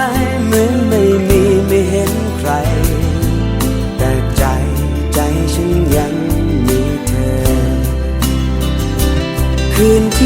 ย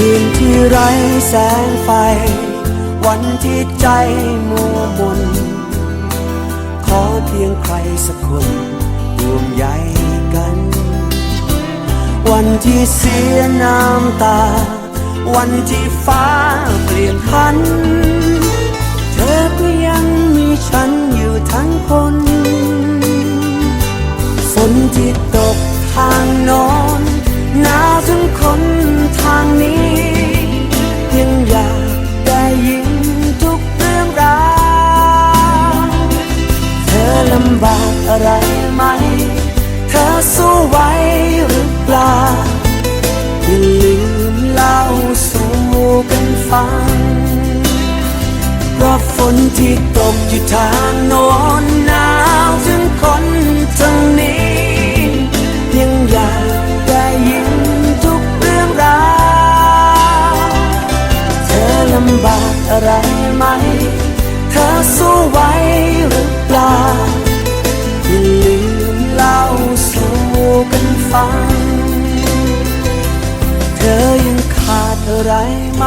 คืนที่ไร้แสงไฟ วันที่ใจมัวมน ขอเพียงใครสักคนร่วมใยกัน วันที่เสียน้ำตา วันที่ฟ้าเปลี่ยนพัน ฟัง เพราะฝนที่ตกอยู่ทางโน้นหนาวถึงคนทางนี้ ยังอยากได้ยินทุกเรื่องราวเธอลำบากอะไรไหม เธอสู้ไหวหรือเปล่าอย่าลืมเล่าสู่กันฟัง เธอยังขาดอะไรไหม